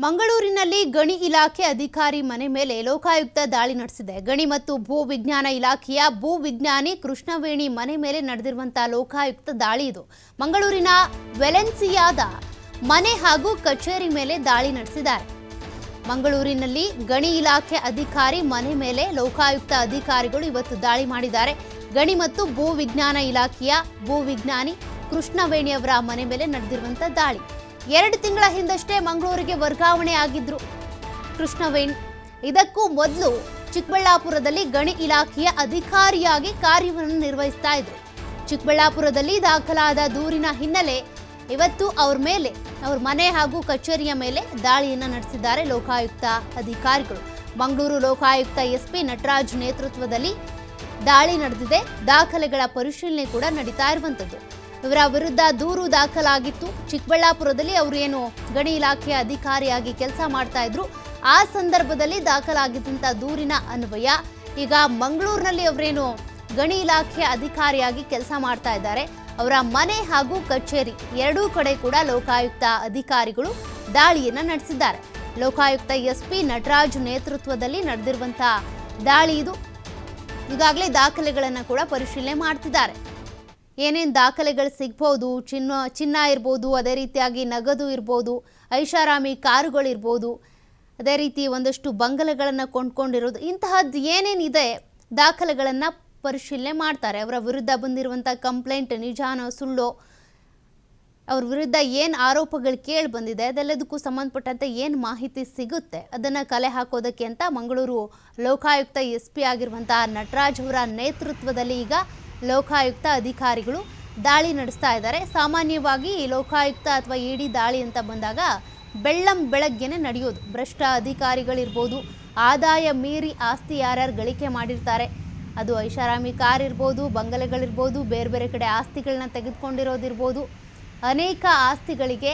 ಮಂಗಳೂರಿನಲ್ಲಿ ಗಣಿ ಇಲಾಖೆ ಅಧಿಕಾರಿ ಮನೆ ಮೇಲೆ ಲೋಕಾಯುಕ್ತ ದಾಳಿ ನಡೆಸಿದೆ. ಗಣಿ ಮತ್ತು ಭೂ ವಿಜ್ಞಾನ ಇಲಾಖೆಯ ಭೂ ವಿಜ್ಞಾನಿ ಕೃಷ್ಣವೇಣಿ ಮನೆ ಮೇಲೆ ನಡೆದಿರುವಂತಹ ಲೋಕಾಯುಕ್ತ ದಾಳಿ ಇದು. ಮಂಗಳೂರಿನ ವೆಲೆನ್ಸಿಯಾದ ಮನೆ ಹಾಗೂ ಕಚೇರಿ ಮೇಲೆ ದಾಳಿ ನಡೆಸಿದ್ದಾರೆ. ಮಂಗಳೂರಿನಲ್ಲಿ ಗಣಿ ಇಲಾಖೆ ಅಧಿಕಾರಿ ಮನೆ ಮೇಲೆ ಲೋಕಾಯುಕ್ತ ಅಧಿಕಾರಿಗಳು ಇವತ್ತು ದಾಳಿ ಮಾಡಿದ್ದಾರೆ. ಗಣಿ ಮತ್ತು ಭೂ ವಿಜ್ಞಾನ ಇಲಾಖೆಯ ಭೂ ವಿಜ್ಞಾನಿ ಕೃಷ್ಣವೇಣಿ ಅವರ ಮನೆ ಮೇಲೆ ನಡೆದಿರುವಂತಹ ದಾಳಿ. ಎರಡು ತಿಂಗಳ ಹಿಂದಷ್ಟೇ ಮಂಗಳೂರಿಗೆ ವರ್ಗಾವಣೆ ಆಗಿದ್ರು. ಕೃಷ್ಣವೇಣ್. ಇದಕ್ಕೂ ಮೊದಲು ಚಿಕ್ಕಬಳ್ಳಾಪುರದಲ್ಲಿ ಗಣಿ ಇಲಾಖೆಯ ಅಧಿಕಾರಿಯಾಗಿ ಕಾರ್ಯವನ್ನು ನಿರ್ವಹಿಸ್ತಾ ಇದ್ರು. ಚಿಕ್ಕಬಳ್ಳಾಪುರದಲ್ಲಿ ದಾಖಲಾದ ದೂರಿನ ಹಿನ್ನೆಲೆ ಇವತ್ತು ಅವ್ರ ಮೇಲೆ, ಅವ್ರ ಮನೆ ಹಾಗೂ ಕಚೇರಿಯ ಮೇಲೆ ದಾಳಿಯನ್ನು ನಡೆಸಿದ್ದಾರೆ ಲೋಕಾಯುಕ್ತ ಅಧಿಕಾರಿಗಳು. ಮಂಗಳೂರು ಲೋಕಾಯುಕ್ತ ಎಸ್ಪಿ ನಟರಾಜ್ ನೇತೃತ್ವದಲ್ಲಿ ದಾಳಿ ನಡೆದಿದೆ. ದಾಖಲೆಗಳ ಪರಿಶೀಲನೆ ಕೂಡ ನಡೀತಾ ಇರುವಂಥದ್ದು. ಇವರ ವಿರುದ್ಧ ದೂರು ದಾಖಲಾಗಿತ್ತು. ಚಿಕ್ಕಬಳ್ಳಾಪುರದಲ್ಲಿ ಅವರು ಏನು ಗಣಿ ಇಲಾಖೆಯ ಅಧಿಕಾರಿಯಾಗಿ ಕೆಲಸ ಮಾಡ್ತಾ ಇದ್ರು. ಆ ಸಂದರ್ಭದಲ್ಲಿ ದಾಖಲಾಗಿದ್ದಂಥ ದೂರಿನ ಅನ್ವಯ, ಈಗ ಮಂಗಳೂರಿನಲ್ಲಿ ಅವರೇನು ಗಣಿ ಇಲಾಖೆಯ ಅಧಿಕಾರಿಯಾಗಿ ಕೆಲಸ ಮಾಡ್ತಾ ಇದ್ದಾರೆ. ಅವರ ಮನೆ ಹಾಗೂ ಕಚೇರಿ ಎರಡೂ ಕಡೆ ಕೂಡ ಲೋಕಾಯುಕ್ತ ಅಧಿಕಾರಿಗಳು ದಾಳಿಯನ್ನು ನಡೆಸಿದ್ದಾರೆ. ಲೋಕಾಯುಕ್ತ ಎಸ್ ಪಿ ನಟರಾಜ್ ನೇತೃತ್ವದಲ್ಲಿ ನಡೆದಿರುವಂತಹ ದಾಳಿ ಇದು. ಈಗಾಗಲೇ ದಾಖಲೆಗಳನ್ನು ಕೂಡ ಪರಿಶೀಲನೆ ಮಾಡ್ತಿದ್ದಾರೆ. ಏನೇನು ದಾಖಲೆಗಳು ಸಿಗ್ಬೋದು, ಚಿನ್ನ ಚಿನ್ನ ಇರ್ಬೋದು, ಅದೇ ರೀತಿಯಾಗಿ ನಗದು ಇರ್ಬೋದು, ಐಷಾರಾಮಿ ಕಾರುಗಳಿರ್ಬೋದು ಅದೇ ರೀತಿ ಒಂದಷ್ಟು ಬಂಗಲೆಗಳನ್ನು ಕೊಂಡ್ಕೊಂಡಿರೋದು, ಇಂತಹದ್ದು ಏನೇನಿದೆ ದಾಖಲೆಗಳನ್ನು ಪರಿಶೀಲನೆ ಮಾಡ್ತಾರೆ. ಅವರ ವಿರುದ್ಧ ಬಂದಿರುವಂಥ ಕಂಪ್ಲೇಂಟ್ ನಿಜಾನೋ ಸುಳ್ಳೋ, ಅವ್ರ ವಿರುದ್ಧ ಏನು ಆರೋಪಗಳು ಕೇಳಿ ಬಂದಿದೆ, ಅದೆಲ್ಲದಕ್ಕೂ ಸಂಬಂಧಪಟ್ಟಂತೆ ಏನು ಮಾಹಿತಿ ಸಿಗುತ್ತೆ, ಅದನ್ನು ಕಲೆ ಹಾಕೋದಕ್ಕೆ ಅಂತ ಮಂಗಳೂರು ಲೋಕಾಯುಕ್ತ ಎಸ್ ಪಿ ಆಗಿರುವಂಥ ನಟರಾಜ್ ಅವರ ನೇತೃತ್ವದಲ್ಲಿ ಈಗ ಲೋಕಾಯುಕ್ತ ಅಧಿಕಾರಿಗಳು ದಾಳಿ ನಡೆಸ್ತಾ ಇದ್ದಾರೆ. ಸಾಮಾನ್ಯವಾಗಿ ಲೋಕಾಯುಕ್ತ ಅಥವಾ ಇಡಿ ದಾಳಿ ಅಂತ ಬಂದಾಗ ಬೆಳ್ಳಂ ಬೆಳಗ್ಗೆನೆ ನಡೆಯೋದು. ಭ್ರಷ್ಟ ಅಧಿಕಾರಿಗಳಿರ್ಬೋದು, ಆದಾಯ ಮೀರಿ ಆಸ್ತಿ ಯಾರ್ಯಾರು ಗಳಿಕೆ ಮಾಡಿರ್ತಾರೆ. ಅದು ಐಷಾರಾಮಿ ಕಾರ್ ಇರ್ಬೋದು, ಬಂಗಲೆಗಳಿರ್ಬೋದು, ಬೇರೆ ಬೇರೆ ಕಡೆ ಆಸ್ತಿಗಳನ್ನ ತೆಗೆದುಕೊಂಡಿರೋದಿರ್ಬೋದು. ಅನೇಕ ಆಸ್ತಿಗಳಿಗೆ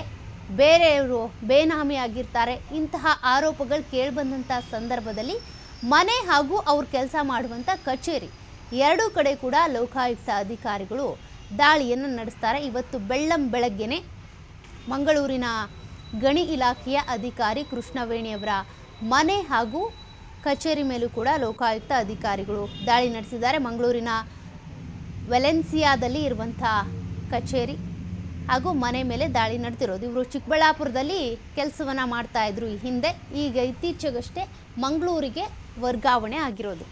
ಬೇರೆಯವರು ಬೇನಾಮಿಯಾಗಿರ್ತಾರೆ. ಇಂತಹ ಆರೋಪಗಳು ಕೇಳಿಬಂದಂಥ ಸಂದರ್ಭದಲ್ಲಿ ಮನೆ ಹಾಗೂ ಅವ್ರು ಕೆಲಸ ಮಾಡುವಂಥ ಕಚೇರಿ ಎರಡೂ ಕಡೆ ಕೂಡ ಲೋಕಾಯುಕ್ತ ಅಧಿಕಾರಿಗಳು ದಾಳಿಯನ್ನು ನಡೆಸ್ತಾರೆ. ಇವತ್ತು ಬೆಳ್ಳಂ ಬೆಳಗ್ಗೆನೆ ಮಂಗಳೂರಿನ ಗಣಿ ಇಲಾಖೆಯ ಅಧಿಕಾರಿ ಕೃಷ್ಣವೇಣಿಯವರ ಮನೆ ಹಾಗೂ ಕಚೇರಿ ಮೇಲೂ ಕೂಡ ಲೋಕಾಯುಕ್ತ ಅಧಿಕಾರಿಗಳು ದಾಳಿ ನಡೆಸಿದ್ದಾರೆ. ಮಂಗಳೂರಿನ ವೆಲೆನ್ಸಿಯಾದಲ್ಲಿ ಇರುವಂಥ ಕಚೇರಿ ಹಾಗೂ ಮನೆ ಮೇಲೆ ದಾಳಿ ನಡೆದಿರೋದು. ಇವರು ಚಿಕ್ಕಬಳ್ಳಾಪುರದಲ್ಲಿ ಕೆಲಸವನ್ನು ಮಾಡ್ತಾಯಿದ್ರು ಈ ಹಿಂದೆ. ಈಗ ಇತ್ತೀಚೆಗಷ್ಟೇ ಮಂಗಳೂರಿಗೆ ವರ್ಗಾವಣೆ ಆಗಿರೋದು.